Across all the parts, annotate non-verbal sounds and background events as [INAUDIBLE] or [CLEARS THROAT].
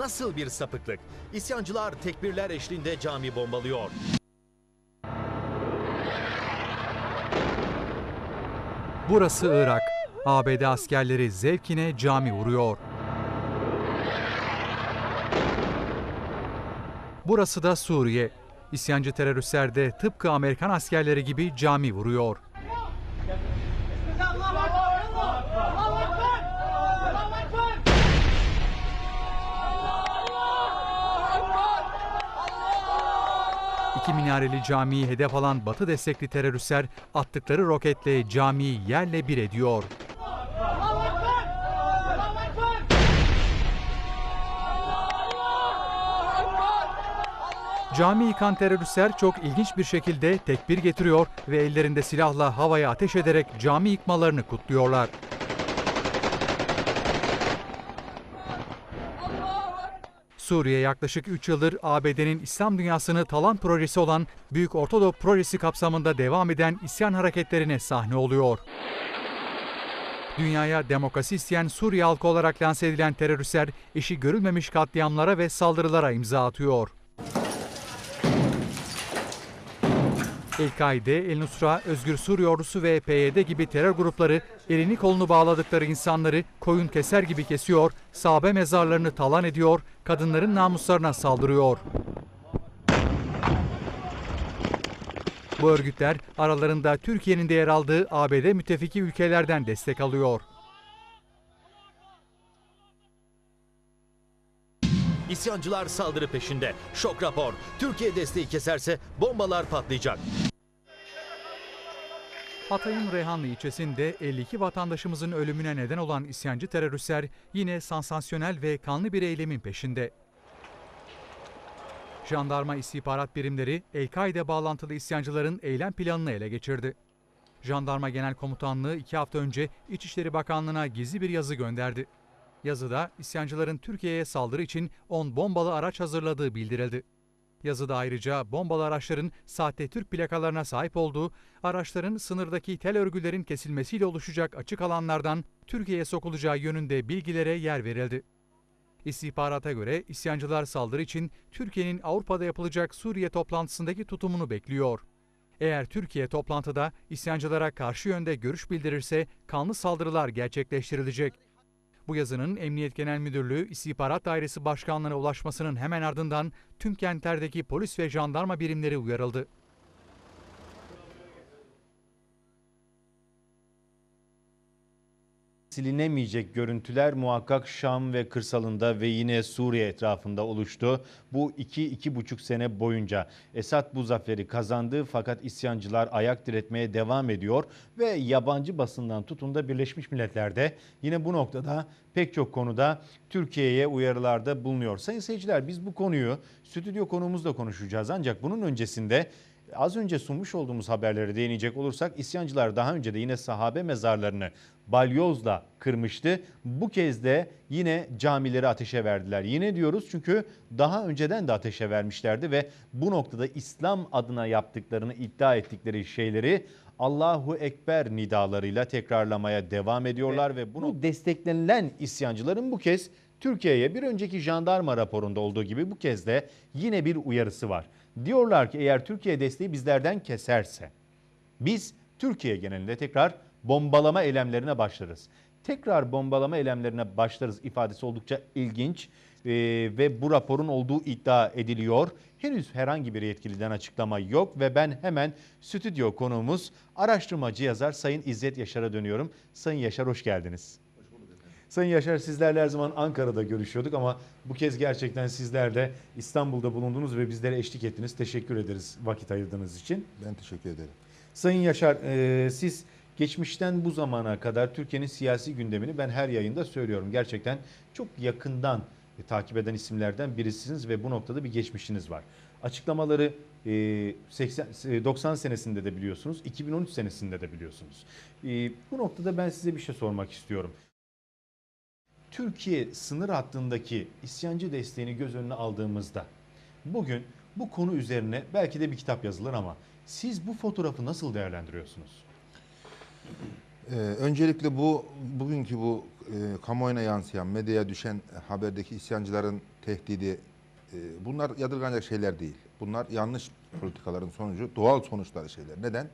nasıl bir sapıklık? İsyancılar tekbirler eşliğinde cami bombalıyor. Burası Irak. ABD askerleri zevkine cami vuruyor. Burası da Suriye. İsyancı teröristler de tıpkı Amerikan askerleri gibi cami vuruyor. İki minareli camiyi hedef alan Batı destekli teröristler attıkları roketle camiyi yerle bir ediyor. Cami yıkan teröristler çok ilginç bir şekilde tekbir getiriyor ve ellerinde silahla havaya ateş ederek cami yıkmalarını kutluyorlar. Suriye yaklaşık 3 yıldır ABD'nin İslam dünyasını talan projesi olan Büyük Ortadoğu Projesi kapsamında devam eden isyan hareketlerine sahne oluyor. Dünyaya demokrasi isteyen Suriye halkı olarak lanse edilen teröristler işi görülmemiş katliamlara ve saldırılara imza atıyor. El-Kaide, El-Nusra, Özgür Suriye Ordusu ve PYD gibi terör grupları elini kolunu bağladıkları insanları koyun keser gibi kesiyor, sahabe mezarlarını talan ediyor, kadınların namuslarına saldırıyor. Bu örgütler aralarında Türkiye'nin de yer aldığı ABD müttefiki ülkelerden destek alıyor. İsyancılar saldırı peşinde. Şok rapor. Türkiye desteği keserse bombalar patlayacak. Hatay'ın Reyhanlı ilçesinde 52 vatandaşımızın ölümüne neden olan isyancı teröristler yine sansasyonel ve kanlı bir eylemin peşinde. Jandarma istihbarat birimleri El-Kaide bağlantılı isyancıların eylem planını ele geçirdi. Jandarma Genel Komutanlığı iki hafta önce İçişleri Bakanlığı'na gizli bir yazı gönderdi. Yazıda isyancıların Türkiye'ye saldırı için 10 bombalı araç hazırladığı bildirildi. Yazıda ayrıca bombalı araçların sahte Türk plakalarına sahip olduğu, araçların sınırdaki tel örgülerin kesilmesiyle oluşacak açık alanlardan Türkiye'ye sokulacağı yönünde bilgilere yer verildi. İstihbarata göre isyancılar saldırı için Türkiye'nin Avrupa'da yapılacak Suriye toplantısındaki tutumunu bekliyor. Eğer Türkiye toplantıda isyancılara karşı yönde görüş bildirirse kanlı saldırılar gerçekleştirilecek. Bu yazının Emniyet Genel Müdürlüğü İstihbarat Dairesi Başkanlığı'na ulaşmasının hemen ardından tüm kentlerdeki polis ve jandarma birimleri uyarıldı. Silinemeyecek görüntüler muhakkak Şam ve kırsalında ve yine Suriye etrafında oluştu. Bu iki, iki buçuk sene boyunca Esad bu zaferi kazandı fakat isyancılar ayak diretmeye devam ediyor ve yabancı basından tutun da Birleşmiş Milletler'de yine bu noktada pek çok konuda Türkiye'ye uyarılarda bulunuyor. Sayın seyirciler biz bu konuyu stüdyo konuğumuzla konuşacağız ancak bunun öncesinde Az önce sunmuş olduğumuz haberlere değinecek olursak isyancılar daha önce de yine sahabe mezarlarını balyozla kırmıştı. Bu kez de yine camileri ateşe verdiler. Yine diyoruz çünkü daha önceden de ateşe vermişlerdi ve bu noktada İslam adına yaptıklarını iddia ettikleri şeyleri Allahu Ekber nidalarıyla tekrarlamaya devam ediyorlar ve bunu desteklenilen isyancıların bu kez Türkiye'ye bir önceki jandarma raporunda olduğu gibi bu kez de yine bir uyarısı var. Diyorlar ki eğer Türkiye desteği bizlerden keserse biz Türkiye genelinde tekrar bombalama eylemlerine başlarız. Tekrar bombalama eylemlerine başlarız ifadesi oldukça ilginç ee, ve bu raporun olduğu iddia ediliyor. Henüz herhangi bir yetkiliden açıklama yok ve ben hemen stüdyo konuğumuz araştırmacı yazar Sayın İzzet Yaşar'a dönüyorum. Sayın Yaşar hoş geldiniz. Sayın Yaşar sizlerle her zaman Ankara'da görüşüyorduk ama bu kez gerçekten sizler de İstanbul'da bulundunuz ve bizlere eşlik ettiniz. Teşekkür ederiz vakit ayırdığınız için. Ben teşekkür ederim. Sayın Yaşar e, siz geçmişten bu zamana kadar Türkiye'nin siyasi gündemini ben her yayında söylüyorum. Gerçekten çok yakından e, takip eden isimlerden birisiniz ve bu noktada bir geçmişiniz var. Açıklamaları e, 80, e, 90 senesinde de biliyorsunuz, 2013 senesinde de biliyorsunuz. E, bu noktada ben size bir şey sormak istiyorum. Türkiye sınır hattındaki isyancı desteğini göz önüne aldığımızda bugün bu konu üzerine belki de bir kitap yazılır ama siz bu fotoğrafı nasıl değerlendiriyorsunuz? Ee, öncelikle bu bugünkü bu e, kamuoyuna yansıyan, medyaya düşen haberdeki isyancıların tehdidi e, bunlar yadırganacak şeyler değil. Bunlar yanlış politikaların sonucu, doğal sonuçları şeyler. Neden?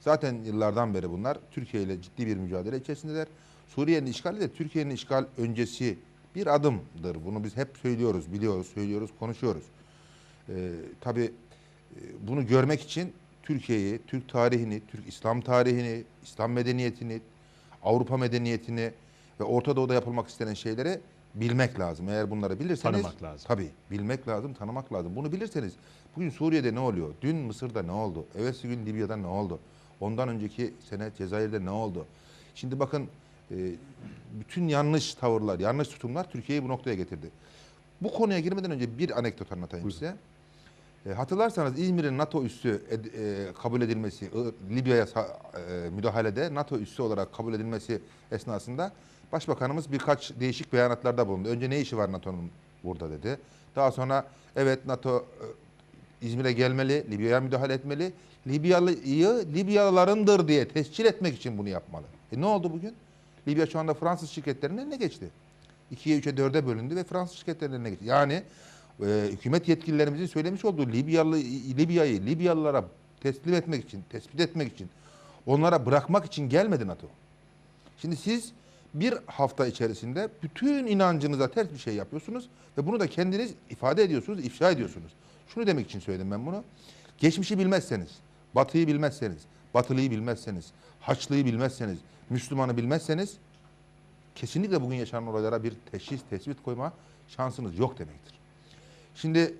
Zaten yıllardan beri bunlar Türkiye ile ciddi bir mücadele içerisindeler. Suriye'nin işgali de Türkiye'nin işgal öncesi bir adımdır. Bunu biz hep söylüyoruz, biliyoruz, söylüyoruz, konuşuyoruz. Ee, tabii e, bunu görmek için Türkiye'yi, Türk tarihini, Türk İslam tarihini, İslam medeniyetini, Avrupa medeniyetini ve Orta Doğu'da yapılmak istenen şeyleri bilmek lazım. Eğer bunları bilirseniz... Tanımak lazım. Tabii. Bilmek lazım, tanımak lazım. Bunu bilirseniz bugün Suriye'de ne oluyor? Dün Mısır'da ne oldu? Evvelsi gün Libya'da ne oldu? Ondan önceki sene Cezayir'de ne oldu? Şimdi bakın bütün yanlış tavırlar, yanlış tutumlar Türkiye'yi bu noktaya getirdi. Bu konuya girmeden önce bir anekdot anlatayım Buyurun. size. E, hatırlarsanız İzmir'in NATO üssü e, kabul edilmesi, Libya'ya e, müdahalede NATO üssü olarak kabul edilmesi esnasında Başbakanımız birkaç değişik beyanatlarda bulundu. Önce ne işi var NATO'nun burada dedi. Daha sonra evet NATO e, İzmir'e gelmeli, Libya'ya müdahale etmeli. Libyalı'yı Libyalılarındır diye tescil etmek için bunu yapmalı. E ne oldu bugün? Libya şu anda Fransız şirketlerinin eline geçti. 2'ye 3'e 4'e bölündü ve Fransız şirketlerinin eline geçti. Yani e, hükümet yetkililerimizin söylemiş olduğu Libyalı Libya'yı Libyalılara teslim etmek için, tespit etmek için, onlara bırakmak için gelmedi NATO. Şimdi siz bir hafta içerisinde bütün inancınıza ters bir şey yapıyorsunuz ve bunu da kendiniz ifade ediyorsunuz, ifşa ediyorsunuz. Şunu demek için söyledim ben bunu. Geçmişi bilmezseniz, batıyı bilmezseniz, batılıyı bilmezseniz, haçlıyı bilmezseniz, Müslümanı bilmezseniz kesinlikle bugün yaşanan olaylara bir teşhis, tespit koyma şansınız yok demektir. Şimdi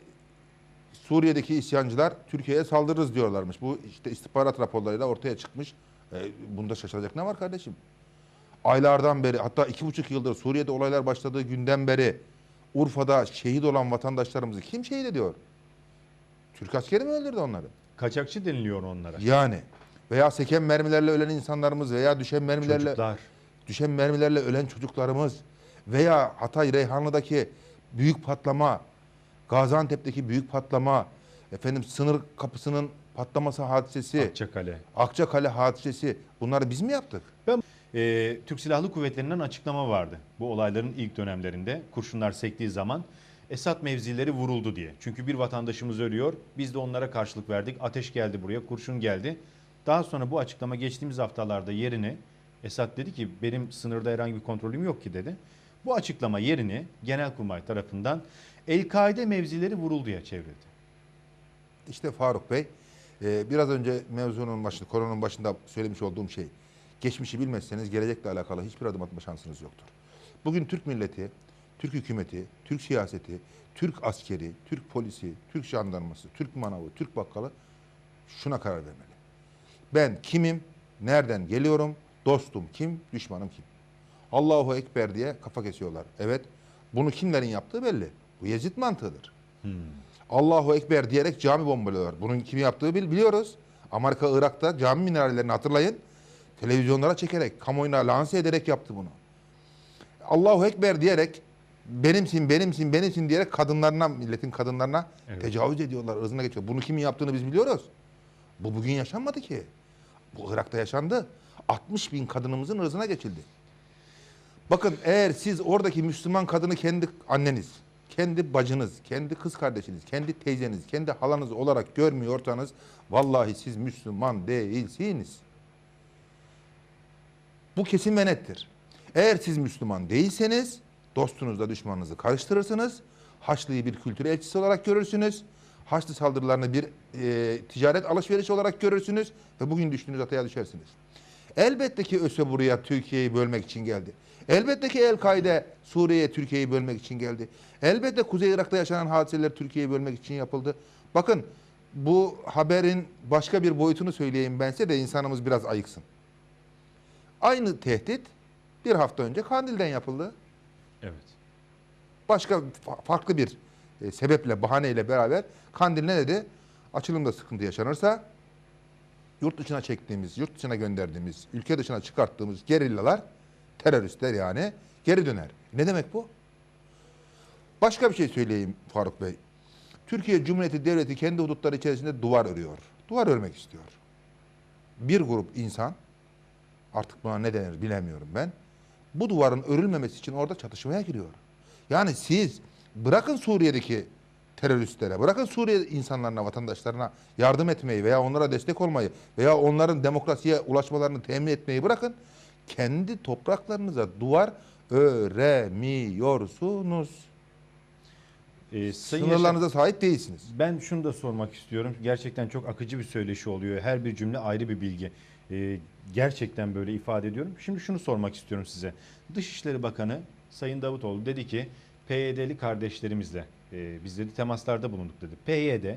Suriye'deki isyancılar Türkiye'ye saldırırız diyorlarmış. Bu işte istihbarat raporlarıyla ortaya çıkmış. E, bunda şaşıracak ne var kardeşim? Aylardan beri hatta iki buçuk yıldır Suriye'de olaylar başladığı günden beri Urfa'da şehit olan vatandaşlarımızı kim şehit ediyor? Türk askeri mi öldürdü onları? Kaçakçı deniliyor onlara. Yani veya seken mermilerle ölen insanlarımız veya düşen mermilerle Çocuklar. düşen mermilerle ölen çocuklarımız veya Hatay Reyhanlı'daki büyük patlama, Gaziantep'teki büyük patlama, efendim sınır kapısının patlaması hadisesi, Akçakale. Akçakale hadisesi bunları biz mi yaptık? Ee, Türk Silahlı Kuvvetleri'nden açıklama vardı. Bu olayların ilk dönemlerinde kurşunlar sektiği zaman Esad mevzileri vuruldu diye. Çünkü bir vatandaşımız ölüyor. Biz de onlara karşılık verdik. Ateş geldi buraya, kurşun geldi. Daha sonra bu açıklama geçtiğimiz haftalarda yerini Esad dedi ki benim sınırda herhangi bir kontrolüm yok ki dedi. Bu açıklama yerini Genelkurmay tarafından El-Kaide mevzileri vurulduya çevrildi. İşte Faruk Bey, e, biraz önce mevzunun başında, konunun başında söylemiş olduğum şey. Geçmişi bilmezseniz gelecekle alakalı hiçbir adım atma şansınız yoktur. Bugün Türk milleti, Türk hükümeti, Türk siyaseti, Türk askeri, Türk polisi, Türk jandarması, Türk manavı, Türk bakkalı şuna karar vermeli. Ben kimim, nereden geliyorum, dostum kim, düşmanım kim? Allahu Ekber diye kafa kesiyorlar. Evet, bunu kimlerin yaptığı belli. Bu Yezid mantığıdır. Allahu Ekber diyerek cami bombalıyorlar. Bunun kim yaptığı bil- biliyoruz. Amerika Irak'ta cami minarelerini hatırlayın. Televizyonlara çekerek, kamuoyuna lanse ederek yaptı bunu. Allahu Ekber diyerek benimsin, benimsin, benimsin diyerek kadınlarına, milletin kadınlarına Evet. tecavüz ediyorlar, ırzına geçiyor. Bunu kimin yaptığını biz biliyoruz. Bu bugün yaşanmadı ki. Bu Irak'ta yaşandı. 60 bin kadınımızın ırzına geçildi. Bakın eğer siz oradaki Müslüman kadını kendi anneniz, kendi bacınız, kendi kız kardeşiniz, kendi teyzeniz, kendi halanız olarak görmüyorsanız vallahi siz Müslüman değilsiniz. Bu kesin ve nettir. Eğer siz Müslüman değilseniz dostunuzla düşmanınızı karıştırırsınız. Haçlıyı bir kültür elçisi olarak görürsünüz. Haçlı saldırılarını bir e, ticaret alışveriş olarak görürsünüz ve bugün düştüğünüz hataya düşersiniz. Elbette ki ÖSE buraya Türkiye'yi bölmek için geldi. Elbette ki El-Kaide Suriye'ye Türkiye'yi bölmek için geldi. Elbette Kuzey Irak'ta yaşanan hadiseler Türkiye'yi bölmek için yapıldı. Bakın bu haberin başka bir boyutunu söyleyeyim ben size de insanımız biraz ayıksın. Aynı tehdit bir hafta önce Kandil'den yapıldı. Evet. Başka fa- farklı bir e, sebeple, bahaneyle beraber Kandil ne dedi? Açılımda sıkıntı yaşanırsa yurt dışına çektiğimiz, yurt dışına gönderdiğimiz, ülke dışına çıkarttığımız gerillalar, teröristler yani geri döner. Ne demek bu? Başka bir şey söyleyeyim Faruk Bey. Türkiye Cumhuriyeti Devleti kendi hudutları içerisinde duvar örüyor. Duvar örmek istiyor. Bir grup insan artık buna ne denir bilemiyorum ben. Bu duvarın örülmemesi için orada çatışmaya giriyor. Yani siz bırakın Suriye'deki teröristlere, bırakın Suriye insanlarına, vatandaşlarına yardım etmeyi veya onlara destek olmayı veya onların demokrasiye ulaşmalarını temin etmeyi bırakın. Kendi topraklarınıza duvar öremiyorsunuz. Ee, Yaşar- Sınırlarınıza sahip değilsiniz. Ben şunu da sormak istiyorum. Gerçekten çok akıcı bir söyleşi oluyor. Her bir cümle ayrı bir bilgi. Ee, gerçekten böyle ifade ediyorum. Şimdi şunu sormak istiyorum size. Dışişleri Bakanı Sayın Davutoğlu dedi ki PYD'li kardeşlerimizle e, biz dedi temaslarda bulunduk dedi. PYD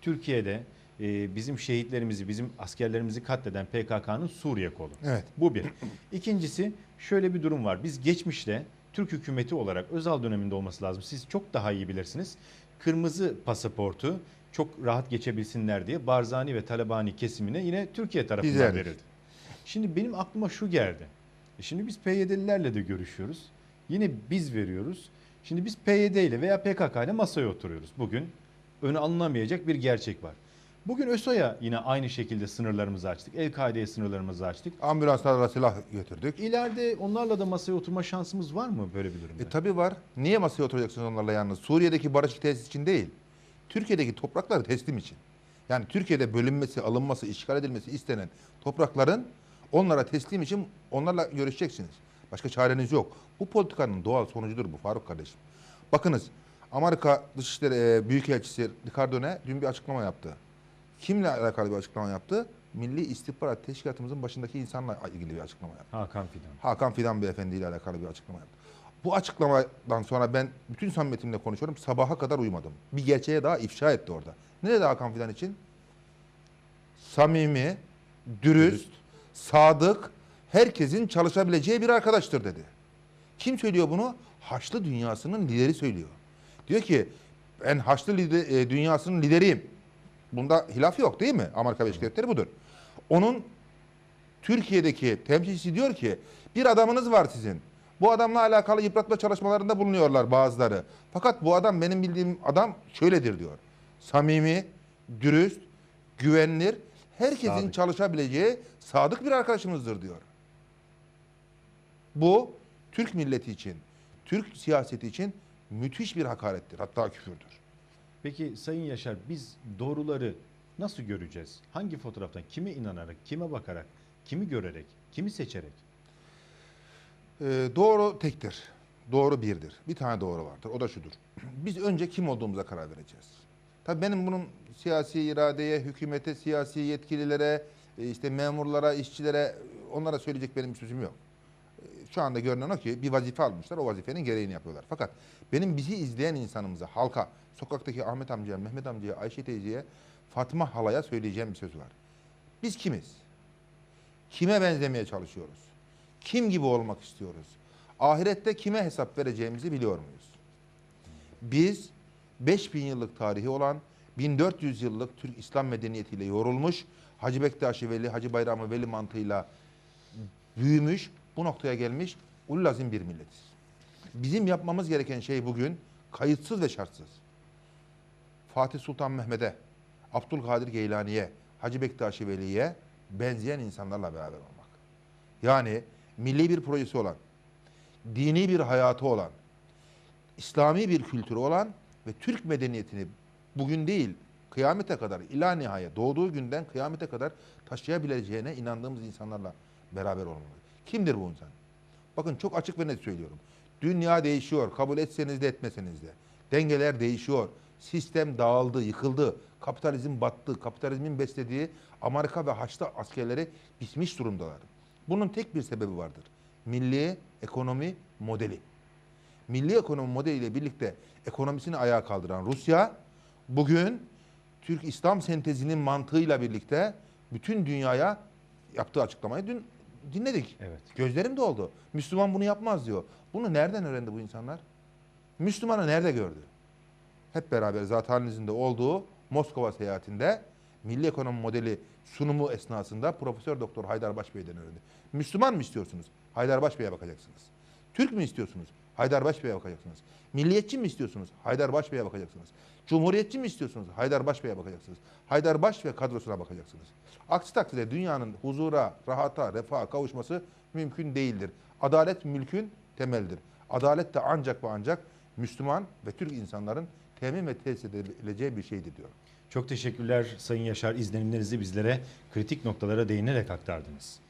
Türkiye'de e, bizim şehitlerimizi, bizim askerlerimizi katleden PKK'nın Suriye kolu. Evet. Bu bir. İkincisi şöyle bir durum var. Biz geçmişte Türk hükümeti olarak Özal döneminde olması lazım. Siz çok daha iyi bilirsiniz. Kırmızı pasaportu çok rahat geçebilsinler diye Barzani ve Talabani kesimine yine Türkiye tarafından Biz verdik. verildi. Şimdi benim aklıma şu geldi. E Şimdi biz PYD'lilerle de görüşüyoruz. Yine biz veriyoruz. Şimdi biz PYD ile veya PKK ile masaya oturuyoruz. Bugün öne alınamayacak bir gerçek var. Bugün ÖSO'ya yine aynı şekilde sınırlarımızı açtık. El-Kaide'ye sınırlarımızı açtık. Ambulanslarla silah götürdük. İleride onlarla da masaya oturma şansımız var mı böyle bir durumda? E tabi var. Niye masaya oturacaksınız onlarla yalnız? Suriye'deki barış tesis için değil. Türkiye'deki toprakları teslim için. Yani Türkiye'de bölünmesi, alınması, işgal edilmesi istenen toprakların onlara teslim için onlarla görüşeceksiniz. Başka çareniz yok. Bu politikanın doğal sonucudur bu Faruk kardeşim. Bakınız Amerika Dışişleri e, Büyükelçisi Ricardo Ne dün bir açıklama yaptı. Kimle alakalı bir açıklama yaptı? Milli İstihbarat Teşkilatımızın başındaki insanla ilgili bir açıklama yaptı. Hakan Fidan. Hakan Fidan Beyefendi ile alakalı bir açıklama yaptı. Bu açıklamadan sonra ben bütün samimiyetimle konuşuyorum. Sabaha kadar uyumadım. Bir gerçeğe daha ifşa etti orada. Ne dedi Hakan Fidan için? Samimi, dürüst, sadık, herkesin çalışabileceği bir arkadaştır dedi. Kim söylüyor bunu? Haçlı dünyasının lideri söylüyor. Diyor ki ben Haçlı lider- e, dünyasının lideriyim. Bunda hilaf yok değil mi? Amerika Birleşik Devletleri budur. Onun Türkiye'deki temsilcisi diyor ki bir adamınız var sizin. Bu adamla alakalı yıpratma çalışmalarında bulunuyorlar bazıları. Fakat bu adam benim bildiğim adam şöyledir diyor. Samimi, dürüst, güvenilir, herkesin Sadık. çalışabileceği sadık bir arkadaşımızdır diyor. Bu Türk milleti için, Türk siyaseti için müthiş bir hakarettir. Hatta küfürdür. Peki Sayın Yaşar biz doğruları nasıl göreceğiz? Hangi fotoğraftan? Kime inanarak, kime bakarak, kimi görerek, kimi seçerek? Ee, doğru tektir. Doğru birdir. Bir tane doğru vardır. O da şudur. [CLEARS THROAT] Biz önce kim olduğumuza karar vereceğiz. Tabii benim bunun siyasi iradeye, hükümete, siyasi yetkililere, e, işte memurlara, işçilere onlara söyleyecek benim bir sözüm yok. Şu anda görünen o ki bir vazife almışlar. O vazifenin gereğini yapıyorlar. Fakat benim bizi izleyen insanımıza, halka, sokaktaki Ahmet amcaya, Mehmet amcaya, Ayşe teyzeye, Fatma halaya söyleyeceğim bir söz var. Biz kimiz? Kime benzemeye çalışıyoruz? Kim gibi olmak istiyoruz? Ahirette kime hesap vereceğimizi biliyor muyuz? Biz 5000 yıllık tarihi olan 1400 yıllık Türk İslam medeniyetiyle yorulmuş Hacı Bektaşi Veli, Hacı Bayramı Veli mantığıyla büyümüş, bu noktaya gelmiş ululazim bir milletiz. Bizim yapmamız gereken şey bugün kayıtsız ve şartsız. Fatih Sultan Mehmet'e, Abdülkadir Geylani'ye, Hacı Bektaşi Veli'ye benzeyen insanlarla beraber olmak. Yani milli bir projesi olan, dini bir hayatı olan, İslami bir kültürü olan ve Türk medeniyetini bugün değil kıyamete kadar ila nihaya doğduğu günden kıyamete kadar taşıyabileceğine inandığımız insanlarla beraber olmalı. Kimdir bu insan? Bakın çok açık ve net söylüyorum. Dünya değişiyor. Kabul etseniz de etmeseniz de. Dengeler değişiyor. Sistem dağıldı, yıkıldı. Kapitalizm battı. Kapitalizmin beslediği Amerika ve Haçlı askerleri bitmiş durumdalar. Bunun tek bir sebebi vardır. Milli ekonomi modeli. Milli ekonomi modeliyle birlikte ekonomisini ayağa kaldıran Rusya bugün Türk İslam sentezinin mantığıyla birlikte bütün dünyaya yaptığı açıklamayı dün dinledik. Evet. Gözlerim doldu. Müslüman bunu yapmaz diyor. Bunu nereden öğrendi bu insanlar? Müslümanı nerede gördü? Hep beraber zat halinizin de olduğu Moskova seyahatinde milli ekonomi modeli sunumu esnasında Profesör Doktor Haydar Başbey'den öğrendi. Müslüman mı istiyorsunuz? Haydar Başbey'e bakacaksınız. Türk mü istiyorsunuz? Haydarbaş Bey'e bakacaksınız. Milliyetçi mi istiyorsunuz? Haydarbaş Bey'e bakacaksınız. Cumhuriyetçi mi istiyorsunuz? Haydarbaş Bey'e bakacaksınız. Haydarbaş ve kadrosuna bakacaksınız. Aksi takdirde dünyanın huzura, rahata, refaha kavuşması mümkün değildir. Adalet mülkün temelidir. Adalet de ancak ve ancak Müslüman ve Türk insanların temin ve tesis edilebileceği bir şeydir diyor. Çok teşekkürler Sayın Yaşar izlenimlerinizi bizlere kritik noktalara değinerek aktardınız.